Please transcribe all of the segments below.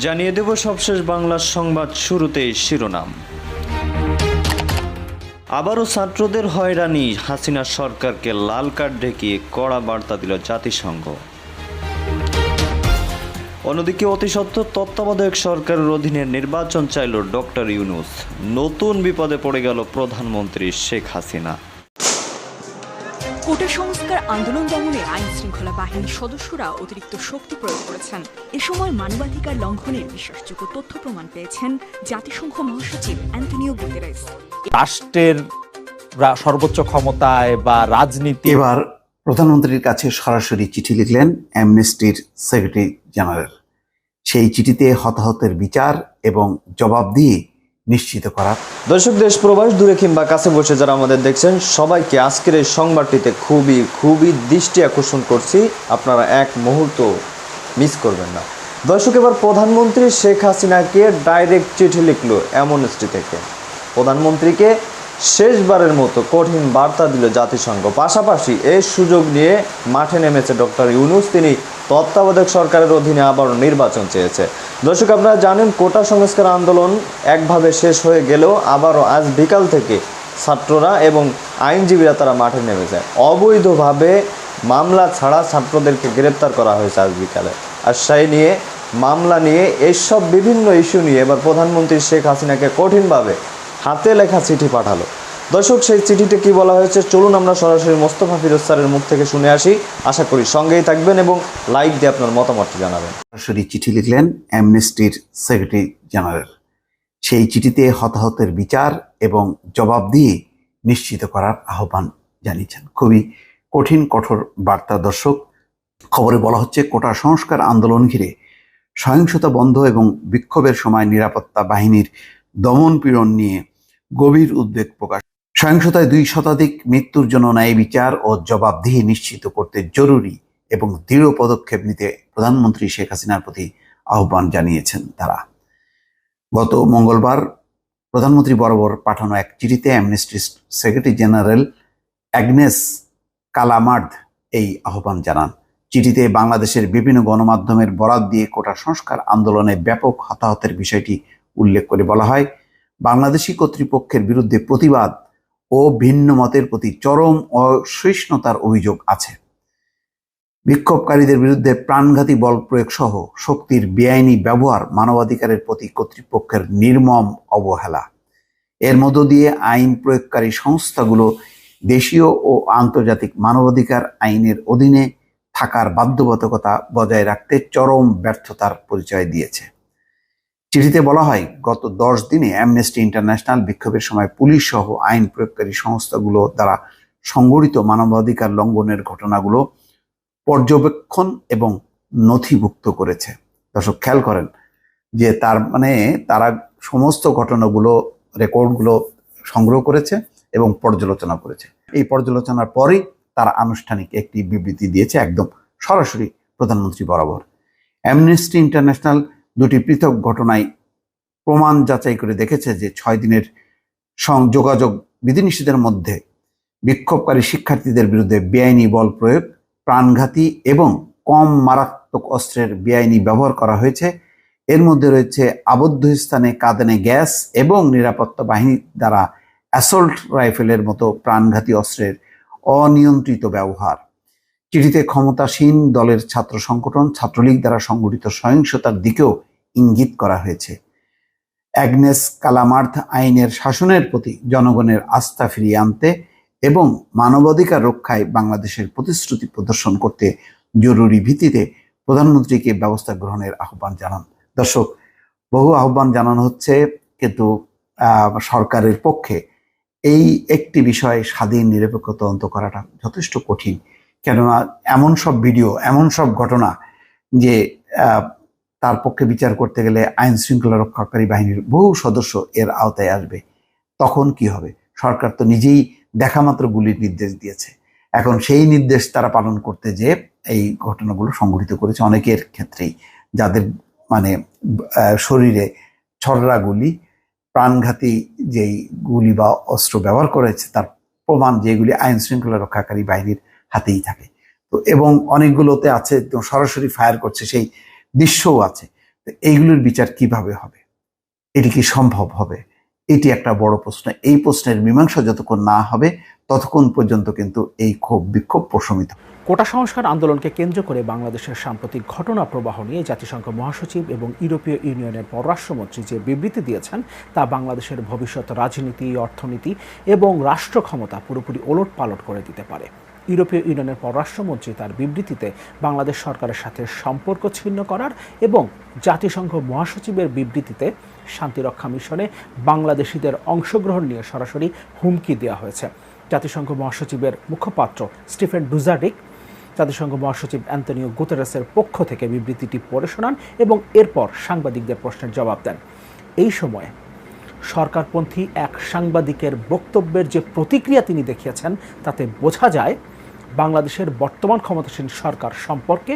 জানিয়ে দেব সবশেষ বাংলার সংবাদ শুরুতেই শিরোনাম। আবারও ছাত্রদের হয়রানি, হাসিনা সরকারকে লাল কার্ড ঢেকিয়ে কড়া বার্তা দিল জাতিসংঘ। অন্যদিকে অতি সত্ত্বর তত্ত্বাবধায়ক সরকারের অধীনে নির্বাচন চাইল ডক্টর ইউনুস। নতুন বিপদে পড়ে গেল প্রধানমন্ত্রী শেখ হাসিনা। সংস্কার আন্দোলন দমনে আইন শৃঙ্খলা বাহিনীর সদস্যরা অতিরিক্ত শক্তি প্রয়োগ করেছেন। এ সময় মানবাধিকার লঙ্ঘনের বিশ্বাসযোগ্য তথ্য প্রমাণ পেয়েছেন জাতিসংঘ মহাসচিব অ্যান্টনিও গুতেরেস। রাষ্ট্রের সর্বোচ্চ ক্ষমতায় বা রাজনীতি এবার প্রধানমন্ত্রীর কাছে সরাসরি চিঠি লিখলেন অ্যামনেস্টির সেক্রেটারি জেনারেল। সেই চিঠিতে হতাহতের বিচার এবং জবাবদিহি নিশ্চিত করার। দর্শক, দেশ প্রবাস দূরে কিংবা কাছে বসে যারা আমাদের দেখছেন, সবাইকে আজকের এই সংবাদটিতে খুবই খুবই দৃষ্টি আকর্ষণ করছি। আপনারা এক মুহূর্ত মিস করবেন না। দর্শক, এবার প্রধানমন্ত্রী শেখ হাসিনাকে ডাইরেক্ট চিঠি লিখলো অ্যামনেস্টি থেকে। প্রধানমন্ত্রীকে শেষবারের মতো কঠিন বার্তা দিল জাতিসংঘ। পাশাপাশি এই সুযোগ নিয়ে মাঠে নেমেছে ডক্টর ইউনুস। তিনি তত্ত্বাবধায়ক সরকারের অধীনে আবারও নির্বাচন চেয়েছে। দর্শক, আপনারা জানেন, কোটা সংস্কার আন্দোলন একভাবে শেষ হয়ে গেলেও আবারও আজ বিকাল থেকে ছাত্ররা এবং আইনজীবীরা তারা মাঠে নেমেছে। অবৈধভাবে মামলা ছাড়া ছাত্রদেরকে গ্রেপ্তার করা হয়েছে আজ বিকালে। আর সেই নিয়ে, মামলা নিয়ে এইসব বিভিন্ন ইস্যু নিয়ে এবার প্রধানমন্ত্রী শেখ হাসিনাকে কঠিনভাবে হাতে লেখা চিঠি পাঠালো। দর্শক, সেই চিঠিতে কি বলা হয়েছে? চলুন আমরা সরাসরি মোস্তফা ফিরোজ স্যারের মুখ থেকে শুনে আসি। আশা করি সঙ্গেই থাকবেন এবং লাইক দিয়ে আপনার মতামতটি জানাবেন। সরাসরি চিঠি লিখলেন অ্যামনেস্টির সেক্রেটারি জেনারেল। সেই চিঠিতে হতাহতের বিচার এবং জবাবদিহি নিশ্চিত করার আহ্বান জানিয়েছেন। খুবই কঠিন, কঠোর বার্তা দর্শক। খবরে বলা হচ্ছে, কোটা সংস্কার আন্দোলন ঘিরে সহিংসতা বন্ধ এবং বিক্ষোভের সময় নিরাপত্তা বাহিনীর দমন পীড়ন নিয়ে গভীর উদ্বেগ প্রকাশ সহিংসতায় দুই শতাধিক মৃত্যুর জন্য ন্যায় বিচার ও জবাবদিহি নিশ্চিত করতে জরুরি এবং দৃঢ় পদক্ষেপ নিতে প্রধানমন্ত্রী শেখ হাসিনার প্রতি আহ্বান জানিয়েছেন তারা। গত মঙ্গলবার প্রধানমন্ত্রী বরাবর পাঠানো এক চিঠিতে Amnesty secretary general Agnes Callamard এই আহ্বান জানান। চিঠিতে বাংলাদেশের বিভিন্ন গণমাধ্যমের বরাত দিয়ে কোটা সংস্কার আন্দোলনে ব্যাপক হতাহতের বিষয়টি উল্লেখ করে বলা হয় বাংলাদেশি কর্তৃপক্ষের বিরুদ্ধে প্রতিবাদ ও ভিন্ন মতের প্রতি চরম অসহিষ্ণুতার অভিযোগ আছে। বিক্ষোভকারীদের বিরুদ্ধে প্রাণঘাতী বল প্রয়োগ সহ শক্তির বেআইনি ব্যবহার মানবাধিকারের প্রতি কর্তৃপক্ষের নির্মম অবহেলা। এর মধ্য দিয়ে আইন প্রয়োগকারী সংস্থাগুলো দেশীয় ও আন্তর্জাতিক মানবাধিকার আইনের অধীনে থাকার বাধ্যবাধকতা বজায় রাখতে চরম ব্যর্থতার পরিচয় দিয়েছে। চিঠিতে বলা হয়, গত দশ দিনে অ্যামনেস্টি ইন্টারন্যাশনাল বিক্ষোভের সময় পুলিশ সহ আইন প্রয়োগকারী সংস্থাগুলো দ্বারা সংগঠিত মানবাধিকার লঙ্ঘনের ঘটনাগুলো পর্যবেক্ষণ এবং নথিভুক্ত করেছে। দর্শক, খেয়াল করেন যে তার মানে তারা সমস্ত ঘটনাগুলো, রেকর্ডগুলো সংগ্রহ করেছে এবং পর্যালোচনা করেছে। এই পর্যালোচনার পরেই তারা আনুষ্ঠানিক একটি বিবৃতি দিয়েছে একদম সরাসরি প্রধানমন্ত্রী বরাবর। অ্যামনেস্টি ইন্টারন্যাশনাল দুটি পৃথক ঘটনায় প্রমাণ যাচাই করে দেখেছে যে ছয় দিনের যোগাযোগ বিধিনিষেধের মধ্যে বিক্ষোভকারী শিক্ষার্থীদের বিরুদ্ধে বেআইনি বল প্রয়োগ, প্রাণঘাতী এবং কম মারাত্মক অস্ত্রের বেআইনি ব্যবহার করা হয়েছে। এর মধ্যে রয়েছে আবদ্ধ স্থানে কাঁদানে গ্যাস এবং নিরাপত্তা বাহিনী দ্বারা অ্যাসল্ট রাইফেলের মতো প্রাণঘাতী অস্ত্রের অনিয়ন্ত্রিত ব্যবহার। চিঠিতে ক্ষমতাসীন দলের ছাত্র সংগঠন, ছাত্রলীগ দ্বারা সংগঠিত সহিংসতার দিকেও ইঙ্গিত করা হয়েছে। অ্যাগনেস কালামার্থ আইনের শাসনের প্রতি জনগণের আস্থা ফিরিয়ে আনতে এবং মানবাধিকার রক্ষায় বাংলাদেশের প্রতিশ্রুতি প্রদর্শন করতে জরুরি ভিত্তিতে প্রধানমন্ত্রীকে ব্যবস্থা গ্রহণের আহ্বান জানান। দর্শক, বহু আহ্বান জানানো হচ্ছে, কিন্তু সরকারের পক্ষে এই একটি বিষয়ে স্বাধীন নিরপেক্ষ তদন্ত করাটা যথেষ্ট কঠিন। কেননা এমন সব ভিডিও, এমন সব ঘটনা যে তার পক্ষে বিচার করতে গেলে আইন শৃঙ্খলা রক্ষাকারী বাহিনীর বহু সদস্য এর আওতায় আসবে। তখন কি হবে? সরকার তো নিজেই দেখামাত্র গুলির নির্দেশ দিয়েছে। এখন সেই নির্দেশ তারা পালন করতে যে এই ঘটনাগুলো সংঘটিত করেছে অনেকের ক্ষেত্রেই। যাদের মানে শরীরে ছড়রা গুলি, প্রাণঘাতী যেই গুলি বা অস্ত্র ব্যবহার করেছে, তার প্রমাণ যেগুলি আইন শৃঙ্খলা রক্ষাকারী বাহিনীর হাতেই থাকে। তো এবং অনেকগুলোতে আছে সরাসরি ফায়ার করছে, সেই দৃশ্যও আছে। তো এইগুলোর বিচার কীভাবে হবে? এটি কি সম্ভব হবে? এটি একটা বড় প্রশ্ন। এই প্রশ্নের মীমাংসা যতক্ষণ না হবে, ততক্ষণ পর্যন্ত কিন্তু এই ক্ষোভ বিক্ষোভ প্রশমিত কোটা সংস্কার আন্দোলনকে কেন্দ্র করে বাংলাদেশের সাম্প্রতিক ঘটনা প্রবাহ নিয়ে জাতিসংঘ মহাসচিব এবং ইউরোপীয় ইউনিয়নের পররাষ্ট্রমন্ত্রী যে বিবৃতি দিয়েছেন, তা বাংলাদেশের ভবিষ্যৎ রাজনীতি, অর্থনীতি এবং রাষ্ট্র ক্ষমতা পুরোপুরি ওলট পালট করে দিতে পারে। ইউরোপীয় ইউনিয়নের পররাষ্ট্রমন্ত্রী তার বিবৃতিতে বাংলাদেশ সরকারের সাথে সম্পর্ক ছিন্ন করার এবং জাতিসংঘ মহাসচিবের বিবৃতিতে শান্তিরক্ষা মিশনে বাংলাদেশিদের অংশগ্রহণ নিয়ে সরাসরি হুমকি দেওয়া হয়েছে। জাতিসংঘ মহাসচিবের মুখপাত্র স্টিফেন ডুজারিক, জাতিসংঘ মহাসচিব অ্যান্তনিও গুতেরাসের পক্ষ থেকে বিবৃতিটি পড়ে শোনান এবং এরপর সাংবাদিকদের প্রশ্নের জবাব দেন। এই সময়ে সরকারপন্থী এক সাংবাদিকের বক্তব্যের যে প্রতিক্রিয়া তিনি দেখিয়েছেন, তাতে বোঝা যায় বাংলাদেশের বর্তমান ক্ষমতাসীন সরকার সম্পর্কে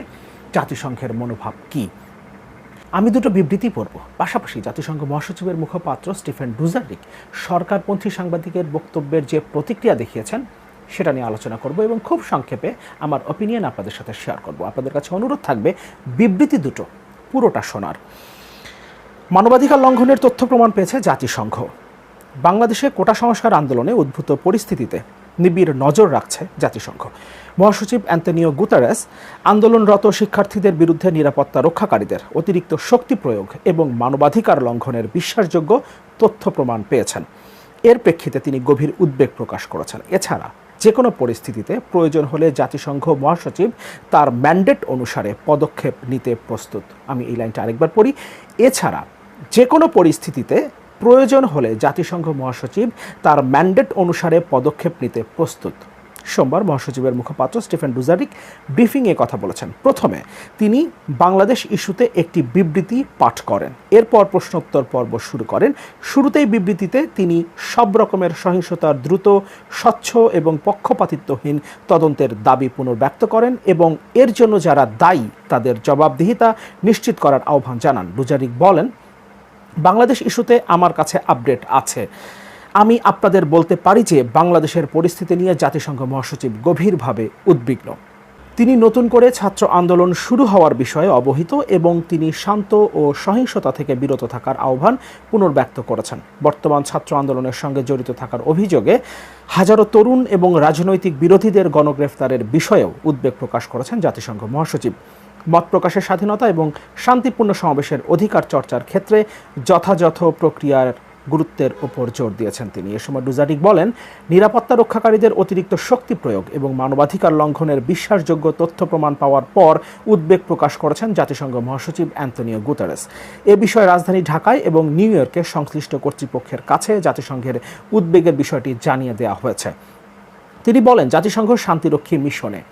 জাতিসংঘের মনোভাব কী? আমি দুটো বিবৃতি পড়ব। পাশাপাশি জাতিসংঘ মহাসচিবের মুখপাত্র স্টিফেন ডুজারিক সরকারপন্থী সাংবাদিকের বক্তব্যের যে প্রতিক্রিয়া দেখিয়েছেন, সেটা নিয়ে আলোচনা করব এবং খুব সংক্ষেপে আমার অপিনিয়ন আপনাদের সাথে শেয়ার করব। আপনাদের কাছে অনুরোধ থাকবে, বিবৃতি দুটো, পুরোটা শোনার। মানবাধিকার লঙ্ঘনের তথ্য প্রমাণ পেয়েছে জাতিসংঘ। বাংলাদেশে কোটা সংস্কার আন্দোলনে উদ্ভূত পরিস্থিতিতে নিবিড় নজর রাখছে জাতিসংঘ। মহাসচিব অ্যান্তনিও গুতারেস আন্দোলনরত শিক্ষার্থীদের বিরুদ্ধে নিরাপত্তা রক্ষাকারীদের অতিরিক্ত শক্তি প্রয়োগ এবং মানবাধিকার লঙ্ঘনের বিশ্বাসযোগ্য তথ্য প্রমাণ পেয়েছেন। এর প্রেক্ষিতে তিনি গভীর উদ্বেগ প্রকাশ করেছেন। এছাড়া যে কোনো পরিস্থিতিতে প্রয়োজন হলে জাতিসংঘ মহাসচিব তার ম্যান্ডেট অনুসারে পদক্ষেপ নিতে প্রস্তুত। আমি এই লাইনটা আরেকবার পড়ি। এছাড়া যে কোনো পরিস্থিতিতে প্রয়োজন হলে জাতিসংঘ মহাসচিব তার ম্যান্ডেট অনুসারে পদক্ষেপ নিতে প্রস্তুত। সোমবার মহাসচিবের মুখপাত্র স্টিফেন ডুজারিক ব্রিফিংয়ে কথা বলেছেন। প্রথমে তিনি বাংলাদেশ ইস্যুতে একটি বিবৃতি পাঠ করেন। এরপর প্রশ্নোত্তর পর্ব শুরু করেন। শুরুতেই বিবৃতিতে তিনি সব রকমের সহিংসতার দ্রুত, স্বচ্ছ এবং পক্ষপাতিত্বহীন তদন্তের দাবি পুনর্ব্যক্ত করেন এবং এর জন্য যারা দায়ী তাদের জবাবদিহিতা নিশ্চিত করার আহ্বান জানান। ডুজারিক বলেন বাংলাদেশ ইস্যুতে আমার কাছে আপডেট আছে। আমি আপনাদের বলতে পারি যে বাংলাদেশের পরিস্থিতি নিয়ে জাতিসংঘ মহাসচিব গভীরভাবে উদ্বিগ্ন। তিনি নতুন করে ছাত্র আন্দোলন শুরু হওয়ার বিষয়ে অবহিত এবং তিনি শান্ত ও সহিংসতা থেকে বিরত থাকার আহ্বান পুনর্ব্যক্ত করেছেন। বর্তমান ছাত্র আন্দোলনের সঙ্গে জড়িত থাকার অভিযোগে হাজারো তরুণ এবং রাজনৈতিক বিরোধীদের গণগ্রেফতারের বিষয়েও উদ্বেগ প্রকাশ করেছেন জাতিসংঘ মহাসচিব। মত প্রকাশের স্বাধীনতা এবং শান্তিপূর্ণ সমাবেশের অধিকার চর্চার ক্ষেত্রে যথাযথ প্রক্রিয়ার গুরুত্বের উপর জোর দিয়েছেন তিনি। এ সময় ডুজারিক বলেন, নিরাপত্তা রক্ষাকারীদের অতিরিক্ত শক্তি প্রয়োগ এবং মানবাধিকার লঙ্ঘনের বিশ্বাসযোগ্য তথ্য প্রমাণ পাওয়ার পর উদ্বেগ প্রকাশ করেছেন জাতিসংঘ মহাসচিব অ্যান্তনিও গুতারেস। এ বিষয়ে রাজধানী ঢাকায় এবং নিউ ইয়র্কে সংশ্লিষ্ট কর্তৃপক্ষের কাছে জাতিসংঘের উদ্বেগের বিষয়টি জানিয়ে দেওয়া হয়েছে। তিনি বলেন, জাতিসংঘ শান্তিরক্ষী মিশনে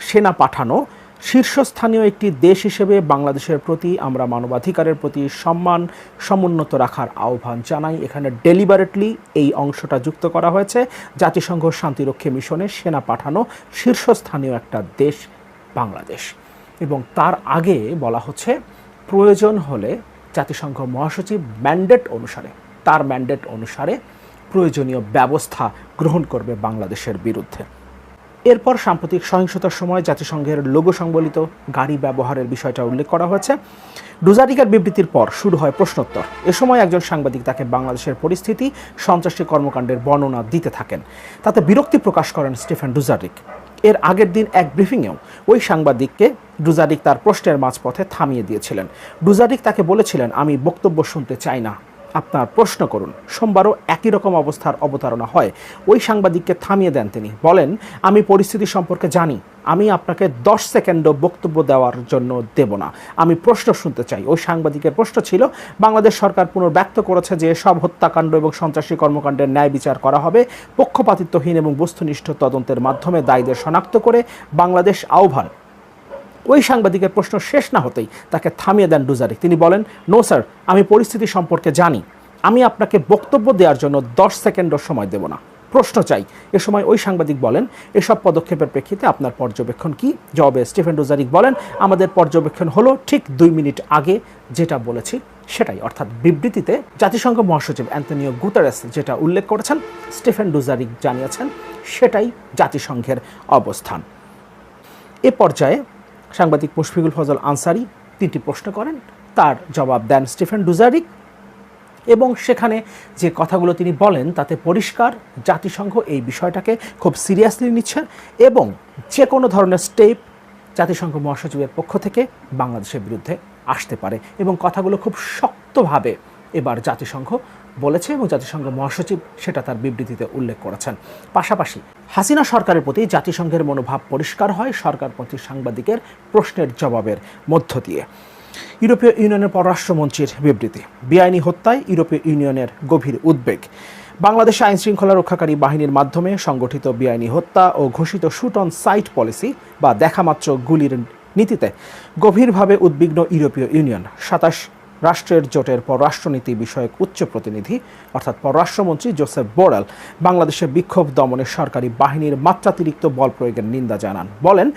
সেনা পাঠানো শীর্ষস্থানীয় একটি দেশ হিসেবে বাংলাদেশের প্রতি আমরা মানবাধিকারের প্রতি সম্মান সমুন্নত রাখার আহ্বান জানাই। এখানে ডেলিবারেটলি এই অংশটা যুক্ত করা হয়েছে। জাতিসংঘ শান্তিরক্ষী মিশনে সেনা পাঠানো শীর্ষস্থানীয় একটা দেশ বাংলাদেশ। এবং তার আগে বলা হচ্ছে, প্রয়োজন হলে জাতিসংঘ মহাসচিব ম্যান্ডেট অনুসারে, তার ম্যান্ডেট অনুসারে প্রয়োজনীয় ব্যবস্থা গ্রহণ করবে বাংলাদেশের বিরুদ্ধে। এরপর সাম্প্রতিক সহিংসতার সময় জাতিসংঘের লোগো সংবলিত গাড়ি ব্যবহারের বিষয়টা উল্লেখ করা হয়েছে। ডুজারিকার বিবৃতির পর শুরু হয় প্রশ্নোত্তর। এ সময় একজন সাংবাদিক তাকে বাংলাদেশের পরিস্থিতি, সন্ত্রাসী কর্মকাণ্ডের বর্ণনা দিতে থাকেন। তাতে বিরক্তি প্রকাশ করেন স্টিফেন ডুজারিক। এর আগের দিন এক ব্রিফিংয়েও ওই সাংবাদিককে ডুজারিক তার প্রশ্নের মাঝপথে থামিয়ে দিয়েছিলেন। ডুজারিক তাকে বলেছিলেন, আমি বক্তব্য শুনতে চাই না। আপনার প্রশ্ন করুন। সোমবারও একই রকম অবস্থার অবতারণা হয়। ওই সাংবাদিককে থামিয়ে দেন তিনি। বলেন, আমি পরিস্থিতি সম্পর্কে জানি। আমি আপনাকে দশ সেকেন্ডও বক্তব্য দেওয়ার জন্য দেব না। আমি প্রশ্ন শুনতে চাই। ওই সাংবাদিকের প্রশ্ন ছিল, বাংলাদেশ সরকার পুনর্ব্যক্ত করেছে যে সব হত্যাকাণ্ড এবং সন্ত্রাসী কর্মকাণ্ডের ন্যায় বিচার করা হবে। পক্ষপাতিত্বহীন এবং বস্তুনিষ্ঠ তদন্তের মাধ্যমে দায়ীদের শনাক্ত করে বাংলাদেশ আহ্বান। ওই সাংবাদিকের প্রশ্ন শেষ না হতেই তাকে থামিয়ে দেন ডুজারিক তিনি বলেন, নো স্যার, আমি পরিস্থিতি সম্পর্কে জানি। আমি আপনাকে বক্তব্য দেওয়ার জন্য দশ সেকেন্ডও সময় দেব না। প্রশ্ন চাই। এ সময় ওই সাংবাদিক বলেন, এসব পদক্ষেপের প্রেক্ষিতে আপনার পর্যবেক্ষণ কি? জবাবে স্টিফেন ডুজারিক বলেন, আমাদের পর্যবেক্ষণ হলো ঠিক দুই মিনিট আগে যেটা বলেছি সেটাই। অর্থাৎ বিবৃতিতে জাতিসংঘ মহাসচিব অ্যান্তনিও গুতারেস যেটা উল্লেখ করেছেন, স্টিফেন ডুজারিক জানিয়েছেন, সেটাই জাতিসংঘের অবস্থান। এ পর্যায়ে সাংবাদিক মুশফিকুল ফজল আনসারি তিনটি প্রশ্ন করেন, তার জবাব দেন স্টিফেন ডুজারিক এবং সেখানে যে কথাগুলো তিনি বলেন তাতে পরিষ্কার জাতিসংঘ এই বিষয়টাকে খুব সিরিয়াসলি নিচ্ছে এবং যে কোনো ধরনের স্টেপ জাতিসংঘ মহাসচিবের পক্ষ থেকে বাংলাদেশের বিরুদ্ধে আসতে পারে এবং কথাগুলো খুব শক্তভাবে এবার জাতিসংঘ বলেছে এবং জাতিসংঘ মহাসচিব সেটা তার বিবৃতিতে উল্লেখ করেছেন। পাশাপাশি হাসিনা সরকারের প্রতি জাতিসংঘের মনোভাব পরিষ্কার হয় সরকারপন্থী সাংবাদিকের প্রশ্নের জবাবের মধ্য দিয়ে। ইউরোপীয় ইউনিয়নের পররাষ্ট্রমন্ত্রীর বিবৃতি, বেআইনি হত্যায় ইউরোপীয় ইউনিয়নের গভীর উদ্বেগ। বাংলাদেশে আইন শৃঙ্খলা রক্ষাকারী বাহিনীর মাধ্যমে সংগঠিত বেআইনি হত্যা ও ঘোষিত শুট অন সাইট পলিসি বা দেখামাত্র গুলির নীতিতে গভীরভাবে উদ্বিগ্ন ইউরোপীয় ইউনিয়ন। সাতাশ রাষ্ট্রের জোটের পররাষ্ট্রনীতি বিষয়ক উচ্চ প্রতিনিধি, অর্থাৎ পররাষ্ট্রমন্ত্রী জোসেফ বোরেল, বাংলাদেশে বিক্ষোভ দমনে সরকারি বাহিনীর মাত্রাতিরিক্ত বল প্রয়োগের নিন্দা জানান। বলেন,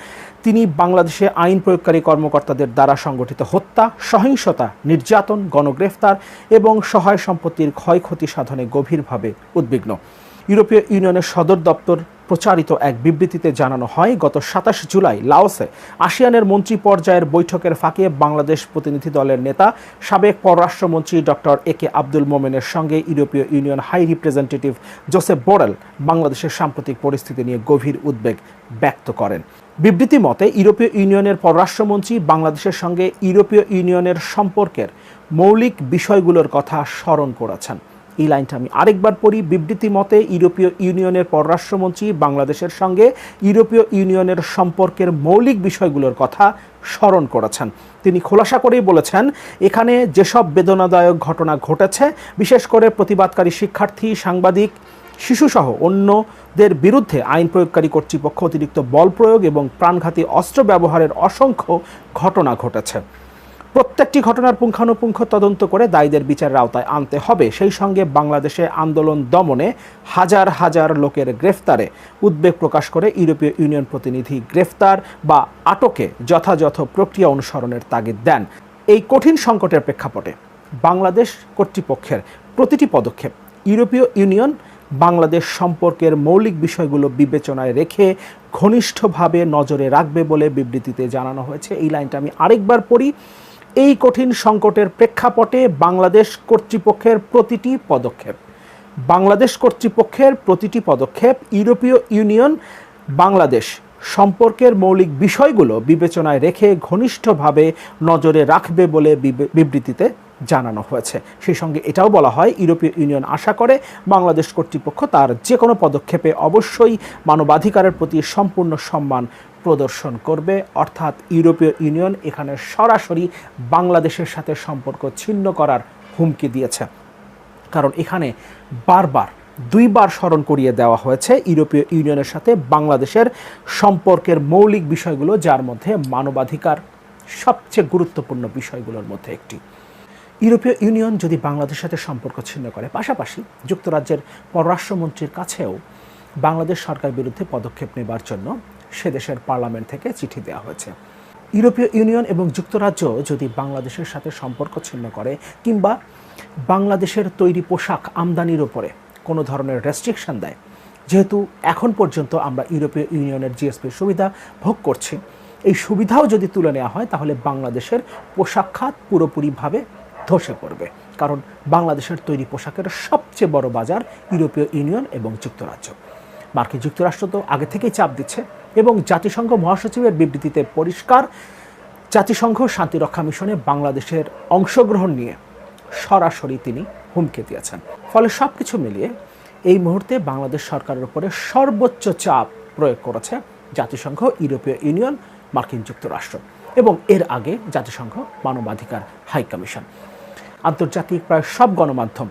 তিনি বাংলাদেশে আইন প্রয়োগকারী কর্মকর্তাদের দ্বারা সংগঠিত হত্যা, সহিংসতা, নির্যাতন, গণগ্রেফতার এবং সহায় সম্পত্তির ক্ষয়ক্ষতি সাধনে গভীরভাবে উদ্বিগ্ন। ইউরোপীয় ইউনিয়নের সদর দপ্তর প্রচারিত এক বিবৃতিতে জানানো হয়, গত সাতাশ জুলাই লাওসে আসিয়ানের মন্ত্রী পর্যায়ের বৈঠকের ফাঁকে বাংলাদেশ প্রতিনিধি দলের নেতা, সাবেক পররাষ্ট্রমন্ত্রী ডক্টর এ কে আব্দুল মোমেনের সঙ্গে ইউরোপীয় union high representative Josep Borrell বাংলাদেশের সাম্প্রতিক পরিস্থিতি নিয়ে গভীর উদ্বেগ ব্যক্ত করেন। বিবৃতি মতে, ইউরোপীয় ইউনিয়নের পররাষ্ট্রমন্ত্রী বাংলাদেশের সঙ্গে ইউরোপীয় ইউনিয়নের সম্পর্কের মৌলিক বিষয়গুলোর কথা স্মরণ করেছেন। এই লাইনটা আমি আরেকবার পড়ি। বিবৃতি মতে ইউরোপীয় ইউনিয়নের পররাষ্ট্রমন্ত্রী বাংলাদেশের সঙ্গে ইউরোপীয় ইউনিয়নের সম্পর্কের মৌলিক বিষয়গুলোর কথা স্মরণ করেছেন। তিনি খোলাসা করেই বলেছেন, এখানে যেসব বেদনাদায়ক ঘটনা ঘটেছে, বিশেষ করে প্রতিবাদকারী শিক্ষার্থী, সাংবাদিক, শিশুসহ অন্যদের বিরুদ্ধে আইন প্রয়োগকারী কর্তৃপক্ষ অতিরিক্ত বল প্রয়োগ এবং প্রাণঘাতী অস্ত্র ব্যবহারের অসংখ্য ঘটনা ঘটেছে। প্রত্যেকটি ঘটনার পুঙ্খানুপুঙ্খ তদন্ত করে দায়ীদের বিচারের আওতায় আনতে হবে। সেই সঙ্গে বাংলাদেশে আন্দোলন দমনে হাজার হাজার লোকের গ্রেফতারে উদ্বেগ প্রকাশ করে ইউরোপীয় ইউনিয়ন প্রতিনিধি গ্রেফতার বা আটকে যথাযথ প্রক্রিয়া অনুসরণের তাগিদ দেন। এই কঠিন সংকটের প্রেক্ষাপটে বাংলাদেশ কর্তৃপক্ষের প্রতিটি পদক্ষেপ, ইউরোপীয় ইউনিয়ন, বাংলাদেশ সম্পর্কের মৌলিক বিষয়গুলো বিবেচনায় রেখে ঘনিষ্ঠভাবে নজরে রাখবে বলে বিবৃতিতে জানানো হয়েছে। এই লাইনটা আমি আরেকবার পড়ি। এই কঠিন সংকটের প্রেক্ষাপটে বাংলাদেশ কর্তৃপক্ষের প্রতিটি পদক্ষেপ, বাংলাদেশ কর্তৃপক্ষের প্রতিটি পদক্ষেপ, ইউরোপীয় ইউনিয়ন, বাংলাদেশ সম্পর্কের মৌলিক বিষয়গুলো বিবেচনায় রেখে ঘনিষ্ঠভাবে নজরে রাখবে বলে বিবে- বিবৃতিতে জানানো হয়েছে। সেই সঙ্গে এটাও বলা হয়, ইউরোপীয় ইউনিয়ন আশা করে বাংলাদেশ কর্তৃপক্ষ তার যে কোনো পদক্ষেপে অবশ্যই মানবাধিকারের প্রতি সম্পূর্ণ সম্মান প্রদর্শন করবে। অর্থাৎ ইউরোপীয় ইউনিয়ন এখানে সরাসরি বাংলাদেশের সাথে সম্পর্ক ছিন্ন করার হুমকি দিয়েছে। কারণ এখানে বারবার, দুইবার স্মরণ করিয়ে দেওয়া হয়েছে ইউরোপীয় ইউনিয়নের সাথে বাংলাদেশের সম্পর্কের মৌলিক বিষয়গুলো, যার মধ্যে মানবাধিকার সবচেয়ে গুরুত্বপূর্ণ বিষয়গুলোর মধ্যে একটি। ইউরোপীয় ইউনিয়ন যদি বাংলাদেশের সাথে সম্পর্ক ছিন্ন করে, পাশাপাশি যুক্তরাজ্যের পররাষ্ট্রমন্ত্রীর কাছেও বাংলাদেশ সরকার বিরুদ্ধে পদক্ষেপ নেবার জন্য সে দেশের পার্লামেন্ট থেকে চিঠি দেওয়া হয়েছে। ইউরোপীয় ইউনিয়ন এবং যুক্তরাজ্য যদি বাংলাদেশের সাথে সম্পর্ক ছিন্ন করে কিংবা বাংলাদেশের তৈরি পোশাক আমদানির ওপরে কোনো ধরনের রেস্ট্রিকশন দেয়, যেহেতু এখন পর্যন্ত আমরা ইউরোপীয় ইউনিয়নের জিএসপি সুবিধা ভোগ করছি। এই সুবিধাও যদি তুলে নেওয়া হয়, তাহলে বাংলাদেশের পোশাক খাত পুরোপুরিভাবে ধসে পড়বে। কারণ বাংলাদেশের তৈরি পোশাকের সবচেয়ে বড় বাজার ইউরোপীয় ইউনিয়ন এবং যুক্তরাজ্য। মার্কিন যুক্তরাষ্ট্র তো আগে থেকেই চাপ দিচ্ছে এবং জাতিসংঘ মহাসচিবের বিবৃতিতে পরিষ্কার, জাতিসংঘ শান্তিরক্ষা মিশনে বাংলাদেশের অংশগ্রহণ নিয়ে সরাসরি তিনি হুমকি দিয়েছেন। ফলে সব কিছু মিলিয়ে এই মুহূর্তে বাংলাদেশ সরকারের উপরে সর্বোচ্চ চাপ প্রয়োগ করেছে জাতিসংঘ, ইউরোপীয় ইউনিয়ন, মার্কিন যুক্তরাষ্ট্র এবং এর আগে জাতিসংঘ মানবাধিকার হাই কমিশন। আন্তর্জাতিক প্রায় সব গণমাধ্যম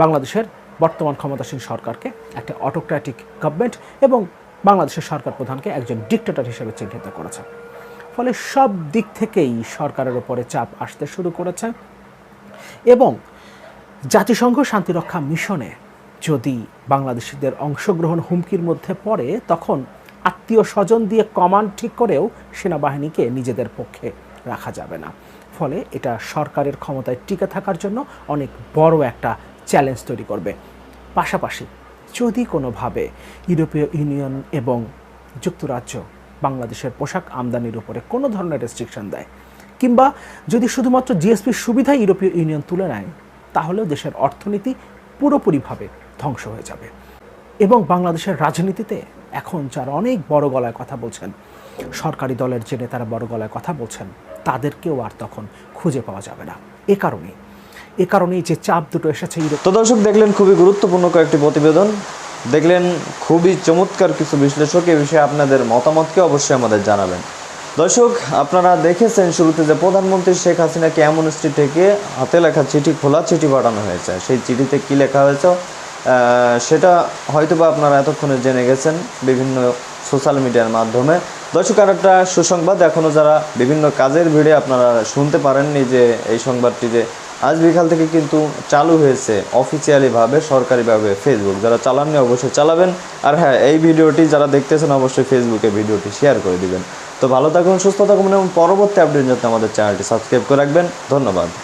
বাংলাদেশের বর্তমান ক্ষমতাসীন সরকারকে একটা অটোক্র্যাটিক গভর্নমেন্ট এবং বাংলাদেশের সরকার প্রধানকে একজন ডিক্টেটর হিসেবে চিহ্নিত করেছে। ফলে সব দিক থেকেই সরকারের ওপরে চাপ আসতে শুরু করেছে এবং জাতিসংঘ শান্তিরক্ষা মিশনে যদি বাংলাদেশিদের অংশগ্রহণ হুমকির মধ্যে পড়ে, তখন আত্মীয় স্বজন দিয়ে কমান্ড ঠিক করেও সেনাবাহিনীকে নিজেদের পক্ষে রাখা যাবে না। ফলে এটা সরকারের ক্ষমতায় টিকে থাকার জন্য অনেক বড় একটা চ্যালেঞ্জ তৈরি করবে। পাশাপাশি যদি কোনোভাবে ইউরোপীয় ইউনিয়ন এবং যুক্তরাজ্য বাংলাদেশের পোশাক আমদানির উপরে কোনো ধরনের রেস্ট্রিকশন দেয় কিংবা যদি শুধুমাত্র জিএসপির সুবিধা ইউরোপীয় ইউনিয়ন তুলে নেয়, তাহলেও দেশের অর্থনীতি পুরোপুরিভাবে ধ্বংস হয়ে যাবে। এবং বাংলাদেশের রাজনীতিতে এখন যারা অনেক বড় গলায় কথা বলছেন, সরকারি দলের যে নেতারা বড় গলায় কথা বলছেন, তাদেরকেও আর তখন খুঁজে পাওয়া যাবে না। এ কারণেই এ কারণেই যে চাপ দুটো এসেছে ইউরোপ। তো দর্শক, দেখলেন খুবই গুরুত্বপূর্ণ কয়েকটি প্রতিবেদন। দেখলেন খুবই চমৎকার কিছু বিশ্লেষক এ বিষয়ে আপনাদের মতামতকে অবশ্যই আমাদের জানাবেন। দর্শক, আপনারা দেখেছেন শুরুতে যে প্রধানমন্ত্রী শেখ হাসিনাকে অ্যামনেস্টি থেকে হাতে লেখা চিঠি খোলা চিঠি পাঠানো হয়েছে। সেই চিঠিতে কি লেখা হয়েছে? সেটা হয়তো বা আপনারা এতক্ষণে জেনে গেছেন বিভিন্ন সোশ্যাল মিডিয়ার মাধ্যমে। দর্শক আর একটা সুসংবাদ। এখনও যারা বিভিন্ন কাজের ভিড়ে আপনারা শুনতে পারেননি যে এই সংবাদটি যে আজ বিকাল থেকে কিন্তু চালু হয়েছে অফিসিয়ালিভাবে সরকারিভাবে ফেসবুক যারা চালাননি অবশ্যই চালাবেন। আর হ্যাঁ এই ভিডিওটি যারা দেখতেছেন অবশ্যই ফেসবুকে ভিডিওটি শেয়ার করে দিবেন। তো ভালো থাকুন, সুস্থ থাকুন এবং পরবর্তী আপডেট যাতে আমাদের চ্যানেলটি সাবস্ক্রাইব করে রাখবেন। ধন্যবাদ।